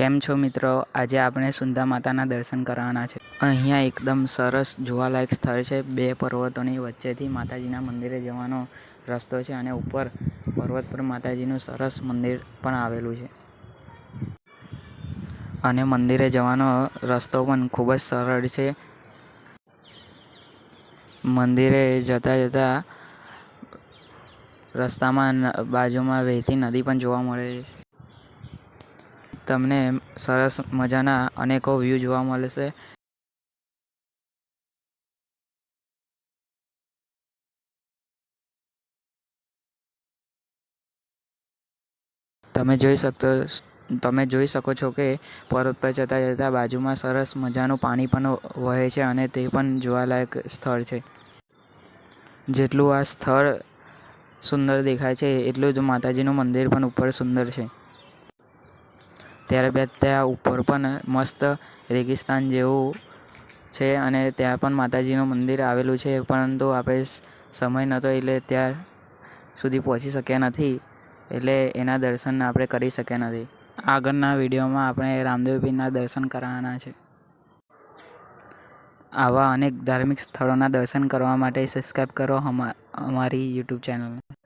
કેમ છો મિત્રો? આજે આપણે સુંદા માતાના દર્શન કરવાના છે. અહીંયા એકદમ સરસ જોવાલાયક સ્થળ છે. બે પર્વતોની વચ્ચેથી માતાજીના મંદિરે જવાનો રસ્તો છે અને ઉપર પર્વત પર માતાજીનું સરસ મંદિર પણ આવેલું છે. અને મંદિરે જવાનો રસ્તો પણ ખૂબ જ સરળ છે. મંદિરે જતાં જતાં રસ્તામાં બાજુમાં વહેતી નદી પણ જોવા મળે છે તમને સરસ મજાના અનેકો વ્યૂ જોવા મળશે. તમે જોઈ શકતો તમે જોઈ શકો છો કે પર્વત પર જતાં જતાં બાજુમાં સરસ મજાનું પાણી પણ વહે છે અને તે પણ જોવાલાયક સ્થળ છે. જેટલું આ સ્થળ સુંદર દેખાય છે, એટલું જ માતાજીનું મંદિર પણ ઉપર સુંદર છે. ત્યારબાદ ત્યાં ઉપર પણ મસ્ત રેગિસ્તાન જેવું છે અને ત્યાં પણ માતાજીનું મંદિર આવેલું છે, પરંતુ આપણે સમય નહોતો એટલે ત્યાં સુધી પહોંચી શક્યા નથી, એટલે એના દર્શન આપણે કરી શક્યા નથી. આગળના વિડીયોમાં આપણે રામદેવ પીરના દર્શન કરવાના છે. આવા અનેક ધાર્મિક સ્થળોના દર્શન કરવા માટે સબસ્ક્રાઈબ કરો અમારી યુટ્યુબ ચેનલને